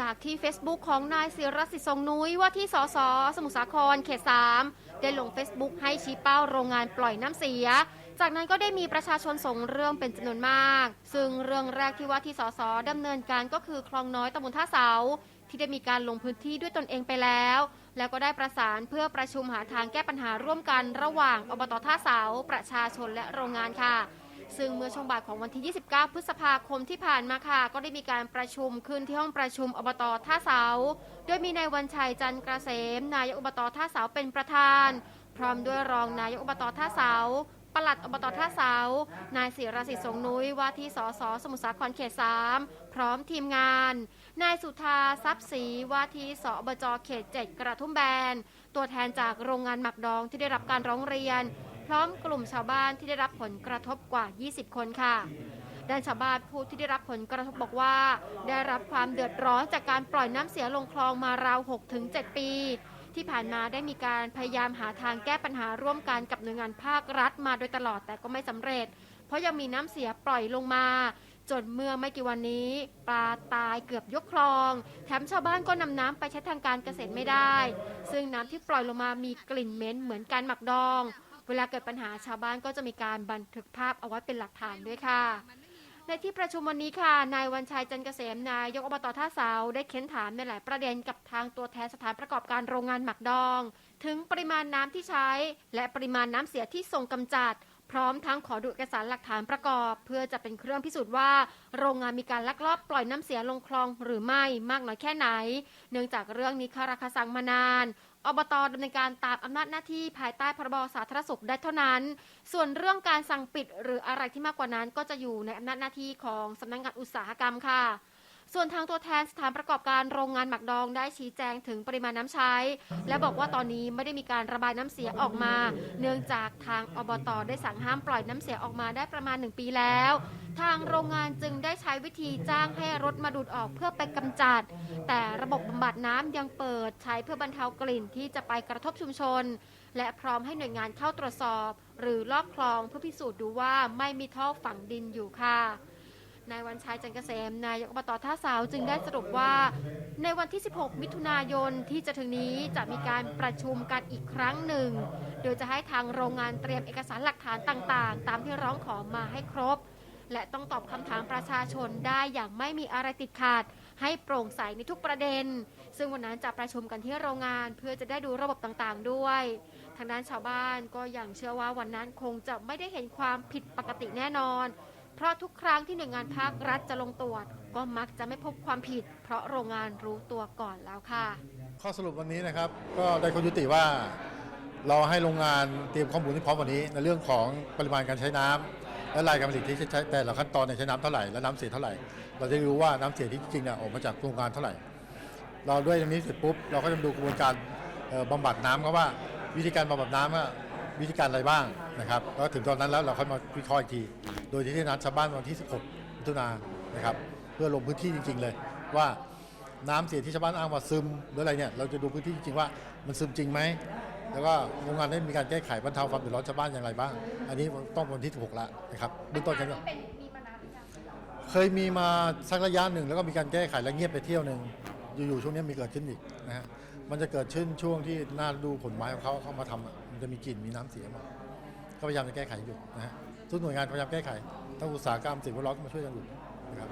จากที่ Facebook ของนายศิรศิษฐ์ทรงนุ้ยว่าที่สสสมุทรสาครเขต3ได้ลง Facebook ให้ชี้เป้าโรงงานปล่อยน้ำเสีย จากนั้นก็ได้มีประชาชนส่งเรื่องเป็นจำนวนมาก ซึ่งเรื่องแรกที่ว่าที่สสดำเนินการก็คือคลองน้อยตำบลท่าเสา ที่ได้มีการลงพื้นที่ด้วยตนเองไปแล้ว แล้วก็ได้ประสานเพื่อประชุมหาทางแก้ปัญหาร่วมกันระหว่างอบตท่าเสา ประชาชนและโรงงานค่ะ ซึ่งเมื่อช่วงบ่ายของวันที่ 29 พฤษภาคมที่ผ่านมาค่ะ ก็ได้มีการประชุมขึ้นที่ห้องประชุมอบตท่าเสา โดยมีนายวันชัยจันทร์เกษมนายกอบตท่าเสาเป็นประธาน พร้อมด้วยรองนายกอบตท่าเสาปลัดอบตท่าเสา นายศิรศิษฐ์สงนุ้ยว่าที่สสสมุทรสาครเขต3พร้อมทีมงาน นายสุธาทรัพย์ศรีว่าที่สอบจเขต7กระทุ่มแบน ตัวแทนจากโรงงานหมักดองที่ได้รับการร้องเรียน พร้อมกลุ่มชาวบ้านที่ได้รับผลกระทบกว่า 20 คนค่ะ ด้านชาวบ้านผู้ที่ได้รับผลกระทบบอกว่า ได้รับความเดือดร้อนจากการปล่อยน้ำเสียลงคลองมาราว 6-7 ปี ที่ผ่านมาได้มีการพยายามหาทางแก้ปัญหาร่วมกันกับหน่วยงานภาครัฐมาโดยตลอดแต่ก็ไม่สำเร็จ เพราะยังมีน้ำเสียปล่อยลงมาจนเมื่อไม่กี่วันนี้ ปลาตายเกือบยกคลอง แถมชาวบ้านก็นำน้ำไปใช้ทางการเกษตรไม่ได้ ซึ่งน้ำที่ปล่อยลงมามีกลิ่นเหม็นเหมือนการหมักดอง เวลาเกิดปัญหาชาวบ้านก็จะมีการบันทึกภาพเอาไว้เป็นหลักฐานด้วยค่ะ ในที่ประชุมวันนี้ค่ะ นายวันชัยจันเกษมนายกอบตท่าเสาได้เค้นถามในหลายประเด็นกับทางตัวแทนสถานประกอบการโรงงานหมักดอง ถึงปริมาณน้ำที่ใช้ และปริมาณน้ำเสียที่ส่งกำจัดพร้อมทั้งขอดูเอกสารหลักฐานประกอบ เพื่อจะเป็นเครื่องพิสูจน์ว่า โรงงานมีการลักลอบปล่อยน้ำเสียลงคลองหรือไม่มากน้อยแค่ไหน เนื่องจากเรื่องนี้คาราคาซังมานาน อบตดำเนินการตามอำนาจหน้าที่ภายใต้พรบสาธารณสุขได้เท่านั้น ส่วนเรื่องการสั่งปิดหรืออะไรที่มากกว่านั้นก็จะอยู่ในอำนาจหน้าที่ของสำนักงานอุตสาหกรรมค่ะ ส่วนทางตัวแทนสถานประกอบการโรงงานหมักดองได้ชี้แจงถึงปริมาณน้ำใช้ และบอกว่าตอนนี้ไม่ได้มีการระบายน้ำเสียออกมา เนื่องจากทางอบตได้สั่งห้ามปล่อยน้ำเสียออกมาได้ประมาณ 1 ปีแล้ว ทางโรงงานจึงได้ใช้วิธีจ้างให้รถมาดูดออกเพื่อไปกำจัด แต่ระบบบำบัดน้ำยังเปิดใช้เพื่อบรรเทากลิ่นที่จะไปกระทบชุมชน และพร้อมให้หน่วยงานเข้าตรวจสอบ หรือลอกคลองเพื่อพิสูจน์ดูว่าไม่มีท่อฝังดินอยู่ค่ะ นายวันชัยจันเกษมนายกอบตท่าเสาจึงได้สรุปว่า ในวันที่ 16 มิถุนายนที่จะถึงนี้จะมีการประชุมกันอีกครั้งหนึ่ง โดยจะให้ทางโรงงานเตรียมเอกสารหลักฐานต่างๆ ตามที่ร้องขอมาให้ครบ และต้องตอบคำถามประชาชนได้อย่างไม่มีอะไรติดขัดให้โปร่งใสในทุกประเด็น ซึ่งวันนั้นจะประชุมกันที่โรงงานเพื่อจะได้ดูระบบต่างๆด้วย ทางด้านชาวบ้านก็ยังเชื่อว่าวันนั้นคงจะไม่ได้เห็นความผิดปกติแน่นอน เพราะทุกครั้งที่หน่วยงานภาครัฐจะลงตรวจ ก็มักจะไม่พบความผิด เพราะโรงงานรู้ตัวก่อนแล้วค่ะ ข้อสรุปวันนี้นะครับ ก็ได้ข้อยุติว่า เราให้โรงงานเตรียมข้อมูลที่พร้อมวันนี้ ในเรื่องของปริมาณการใช้น้ำและรายการผลิตที่ใช้แต่ละขั้นตอนเนี่ยใช้น้ำเท่าไหร่และน้ำเสียเท่าไหร่ เราจะรู้ว่าน้ำเสียที่จริงเนี่ยออกมาจากโรงงานเท่าไหร่ เราด้วยตรงนี้เสร็จปุ๊บเราก็จะดูกระบวนการเอ่อบำบัดน้ำครับว่าวิธีการบำบัดน้ำว่าวิธีการอะไรบ้างนะครับแล้วถึงตอนนั้นแล้วเราค่อยมาวิเคราะห์อีกทีโดยที่นัดชาวบ้านวันที่ 16มิถุนายนนะครับเพื่อลงพื้นที่จริง ๆ เลย ว่าน้ำเสียที่ชาวบ้านอ้างว่าซึมหรืออะไรเนี่ยเราจะดูพื้นที่จริงๆว่ามันซึมจริงไหมแล้วก็โรงงานได้มีการแก้ไขบรรเทาความเดือดร้อนชาวบ้านอย่างไรบ้าง อันนี้ต้องวันที่ 16แล้วนะครับเบื้องต้นกันก่อนเคยมีมาสักระยะหนึ่งแล้วก็มีการแก้ไขแล้วเงียบไปเที่ยวหนึ่งอยู่ๆช่วงนี้มีเกิดขึ้นอีกนะฮะมันจะเกิดขึ้นช่วงที่หน้าดูผลไม้ของเขาเขามาทำอะมันจะมีกลิ่นมีน้ำเสียมาก็พยายามจะแก้ไขอยู่นะฮะ ทุกหน่วยงานพยายามแก้ไขทั้งอุตสาหกรรมสิ่งแวดล้อมก็มาช่วยกันอยู่นะครับ